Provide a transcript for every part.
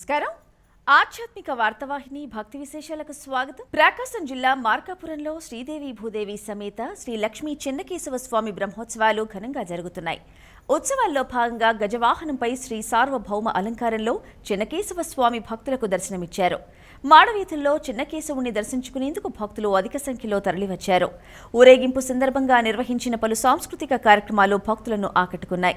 నమస్కారం. ఆధ్యాత్మిక వార్తవాహిని భక్తి విశేషాలకు స్వాగతం. ప్రకాశం జిల్లా మార్కాపురంలో శ్రీదేవి భూదేవి సమేత శ్రీ లక్ష్మీ చెన్నకేశవ స్వామి బ్రహ్మోత్సవాలు ఘనంగా జరుగుతున్నాయి. ఉత్సవాల్లో భాగంగా గజవాహనంపై శ్రీ సార్వభౌమ అలంకారంలో చెన్నకేశవ స్వామి భక్తులకు దర్శనమిచ్చారు. మాడవీధుల్లో చిన్నకేశవుణ్ణి దర్శించుకునేందుకు భక్తులు అధిక సంఖ్యలో తరలివచ్చారు. ఊరేగింపు సందర్భంగా నిర్వహించిన పలు సాంస్కృతిక కార్యక్రమాలు భక్తులను ఆకట్టుకున్నాయి.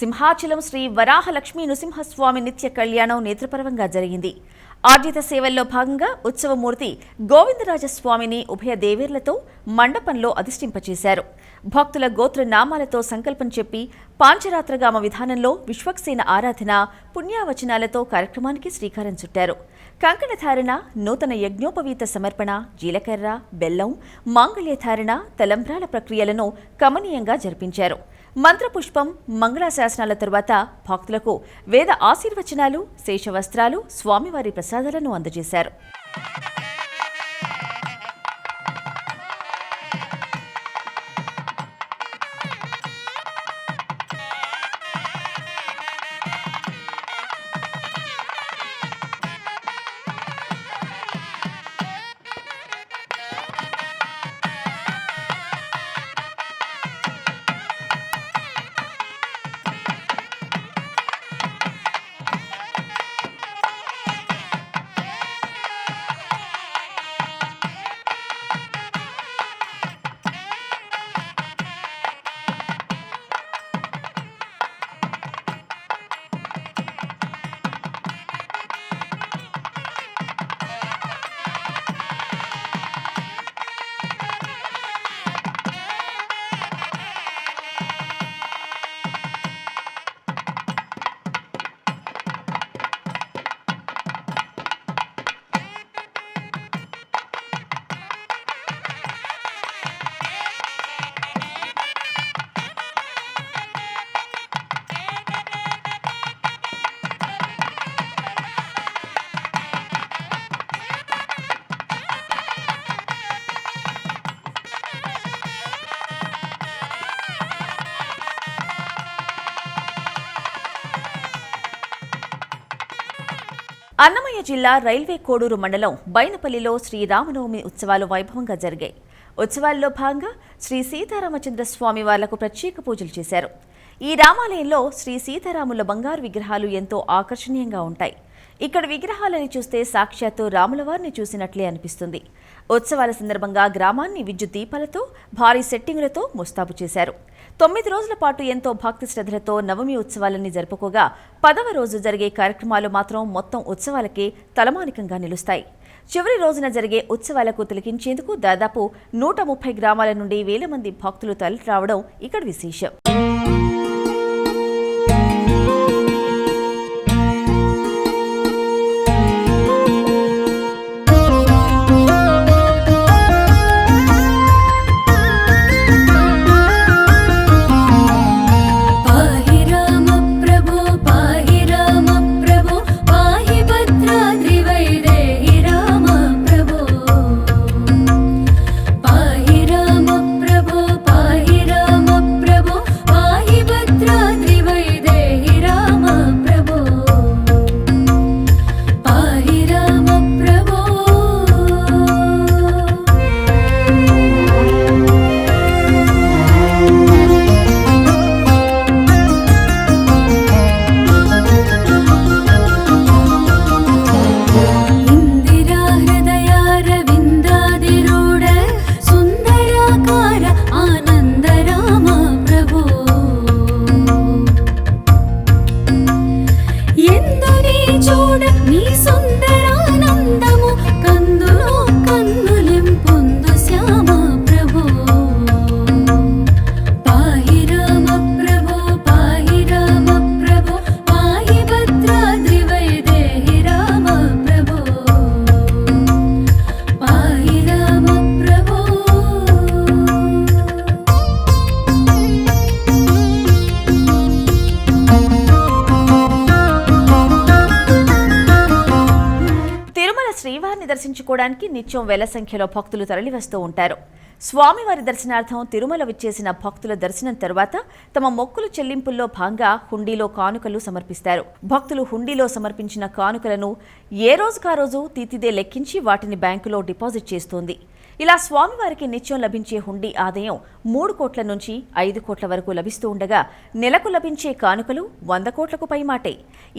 సింహాచలం శ్రీ వరాహలక్ష్మీ నృసింహస్వామి నిత్య కళ్యాణం నేత్రపరవంగా జరిగింది. ఆర్జిత సేవల్లో భాగంగా ఉత్సవమూర్తి గోవిందరాజస్వామిని ఉభయ దేవేర్లతో మండపంలో అధిష్ఠింపచేశారు. భక్తుల గోత్ర నామాలతో సంకల్పం చెప్పి పాంచరాత్రగామ విధానంలో విశ్వక్సేన ఆరాధన పుణ్యావచనాలతో కార్యక్రమానికి శ్రీకారం చుట్టారు. కంకణధారణ నూతన యజ్ఞోపవీత సమర్పణ జీలకర్ర బెల్లం మాంగళ్యధారణ తలంబ్రాల ప్రక్రియలను కమనీయంగా జరిపించారు. మంత్రపుష్పం మంగళాశాసనాల తరువాత భక్తులకు వేద ఆశీర్వచనాలు శేషవస్త్రాలు స్వామివారి ప్రసాదాలను అందజేశారు. అన్నమయ్య జిల్లా రైల్వే కోడూరు మండలం బైనపల్లిలో శ్రీరామనవమి ఉత్సవాలు వైభవంగా జరిగాయి. ఉత్సవాల్లో భాగంగా శ్రీ సీతారామచంద్ర స్వామి వార్లకు ప్రత్యేక పూజలు చేశారు. ఈ రామాలయంలో శ్రీ సీతారాముల బంగారు విగ్రహాలు ఎంతో ఆకర్షణీయంగా ఉంటాయి. ఇక్కడ విగ్రహాలని చూస్తే సాక్షాత్తు రాములవారిని చూసినట్లే అనిపిస్తుంది. ఉత్సవాల సందర్భంగా గ్రామాన్ని విద్యుత్ దీపాలతో భారీ సెట్టింగులతో ముస్తాబు చేశారు. తొమ్మిది రోజుల పాటు ఎంతో భక్తి శ్రద్ధలతో నవమి ఉత్సవాలన్నీ జరుపుకోగా పదవ రోజు జరిగే కార్యక్రమాలు మాత్రం మొత్తం ఉత్సవాలకే తలమానికంగా నిలుస్తాయి. చివరి రోజున జరిగే ఉత్సవాలకు తిలకించేందుకు దాదాపు నూట ముప్పై గ్రామాల నుండి వేల మంది భక్తులు తరలి రావడం ఇక్కడ విశేషం. చూడ నీ సుందరానందము దర్శించుకోవడానికి నిత్యం వేల సంఖ్యలో భక్తులు తరలివస్తూ ఉంటారు. స్వామివారి దర్శనార్థం తిరుమల విచ్చేసిన భక్తుల దర్శనం తర్వాత తమ మొక్కులు చెల్లింపుల్లో భాగంగా హుండీలో కానుకలు సమర్పిస్తారు. భక్తులు హుండీలో సమర్పించిన కానుకలను ఏ రోజుకా రోజు తీతిదే లెక్కించి వాటిని బ్యాంకులో డిపాజిట్ చేస్తోంది. ఇలా స్వామివారికి నిత్యం లభించే హుండీ ఆదాయం మూడు కోట్ల నుంచి ఐదు కోట్ల వరకు లభిస్తూ ఉండగా నెలకు లభించే కానుకలు వంద కోట్లకు పైమాటే.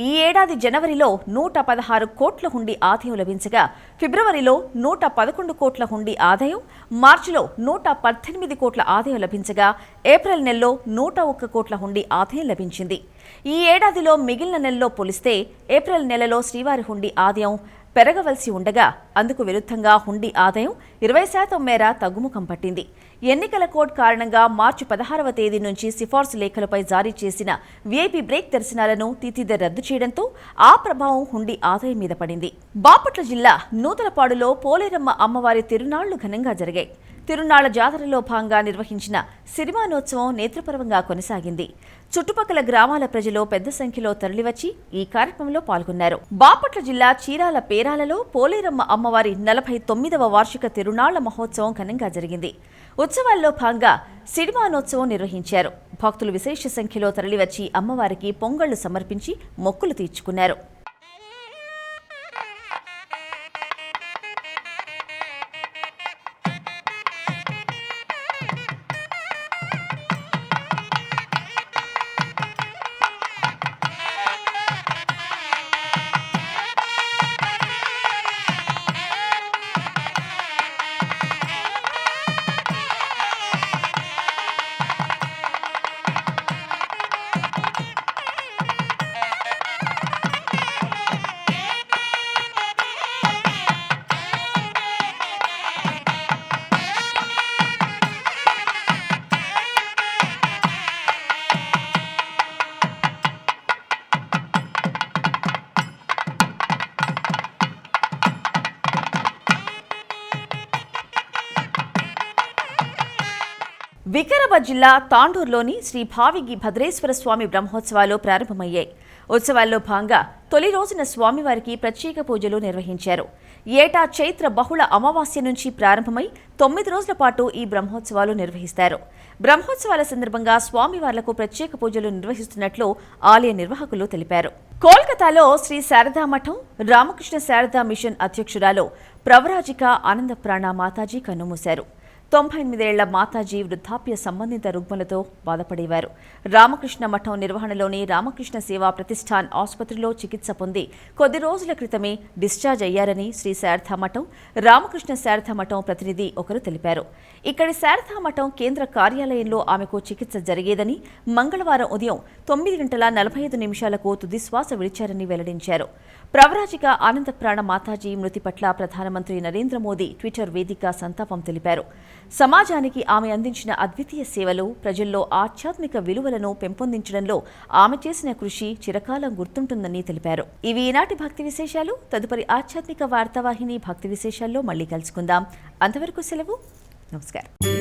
ఈ ఏడాది జనవరిలో నూట పదహారు కోట్ల హుండీ ఆదాయం లభించగా ఫిబ్రవరిలో నూట పదకొండు కోట్ల హుండీ ఆదాయం మార్చిలో నూట పద్దెనిమిది కోట్ల ఆదాయం లభించగా ఏప్రిల్ నెలలో నూట ఒక్క కోట్ల హుండీ ఆదాయం లభించింది. ఈ ఏడాదిలో మిగిలిన నెలలో పోలిస్తే ఏప్రిల్ నెలలో శ్రీవారి హుండీ ఆదాయం పెరగవలసి ఉండగా అందుకు విరుద్ధంగా హుండీ ఆదాయం ఇరవై శాతం మేర తగ్గుముఖం పట్టింది. ఎన్నికల కోడ్ కారణంగా మార్చి పదహారవ తేదీ నుంచి సిఫార్సు లేఖలపై జారీ చేసిన వీఐపీ బ్రేక్ దర్శనాలను తితిద రద్దు చేయడంతో ఆ ప్రభావం హుండీ ఆదాయం మీద పడింది. బాపట్ల జిల్లా నూతలపాడులో పోలేరమ్మ అమ్మవారి తిరునాళ్ళు ఘనంగా జరిగాయి. తిరునాళ్ళ జాతరలో భాగంగా నిర్వహించిన సిరిమానోత్సవం నేత్రపరవంగా కొనసాగింది. చుట్టుపక్కల గ్రామాల ప్రజలు పెద్ద సంఖ్యలో తరలివచ్చి ఈ కార్యక్రమంలో పాల్గొన్నారు. బాపట్ల జిల్లా చీరాల పేరాలలో పోలేరమ్మ అమ్మవారి నలభై తొమ్మిదవ వార్షిక తిరునాళ్ళ మహోత్సవం ఘనంగా జరిగింది. ఉత్సవాల్లో భాగంగా సిడిమానోత్సవం నిర్వహించారు. భక్తులు విశేష సంఖ్యలో తరలివచ్చి అమ్మవారికి పొంగళ్ళు సమర్పించి మొక్కులు తీర్చుకున్నారు. వికారాబాద్ జిల్లా తాండూరులోని శ్రీ భావిగి భద్రేశ్వర స్వామి బ్రహ్మోత్సవాలు ప్రారంభమయ్యాయి. ఉత్సవాల్లో భాగంగా తొలి రోజున స్వామివారికి ప్రత్యేక పూజలు నిర్వహించారు. ఏటా చైత్ర బహుళ అమావాస్య నుంచి ప్రారంభమై తొమ్మిది రోజుల పాటు ఈ బ్రహ్మోత్సవాలు నిర్వహిస్తారు. బ్రహ్మోత్సవాల సందర్భంగా స్వామివార్లకు ప్రత్యేక పూజలు నిర్వహిస్తున్నట్లు ఆలయ నిర్వాహకులు తెలిపారు. కోల్కతాలో శ్రీ శారదా మఠం రామకృష్ణ శారదా మిషన్ అధ్యక్షురాలు ప్రవరాజిక ఆనందప్రాణ మాతాజీ కన్నుమూశారు. తొంభై ఎనిమిదేళ్ళ మాతాజీ వృద్ధాప్య సంబంధిత రుగ్మలతో బాధపడేవారు. రామకృష్ణ మఠం నిర్వహణలోని రామకృష్ణ సేవా ప్రతిష్టాన్ ఆసుపత్రిలో చికిత్స పొంది కొద్ది రోజుల క్రితమే డిశ్చార్జ్ అయ్యారని శ్రీ శారదా మఠం రామకృష్ణ శారదా మఠం ప్రతినిధి ఒకరు తెలిపారు. ఇక్కడి శారదా మఠం కేంద్ర కార్యాలయంలో ఆమెకు చికిత్స జరిగేదని మంగళవారం ఉదయం తొమ్మిది గంటల నలభై ఐదు నిమిషాలకు తుదిశ్వాస విడిచారని వెల్లడించారు. ప్రవరాజిక ఆనందప్రాణ మాతాజీ మృతి పట్ల ప్రధానమంత్రి నరేంద్ర మోదీ ట్విట్టర్ వేదిక సంతాపం తెలిపారు. సమాజానికి ఆమె అందించిన అద్వితీయ సేవలు ప్రజల్లో ఆధ్యాత్మిక విలువలను పెంపొందించడంలో ఆమె చేసిన కృషి చిరకాలం గుర్తుంటుందని తెలిపారు. ఇవి ఈనాటి భక్తి విశేషాలు. తదుపరి ఆధ్యాత్మిక వార్తావాహిని భక్తి విశేషాల్లో మళ్ళీ కలుసుకుందాం. అంతవరకు సెలవు. నమస్కారం.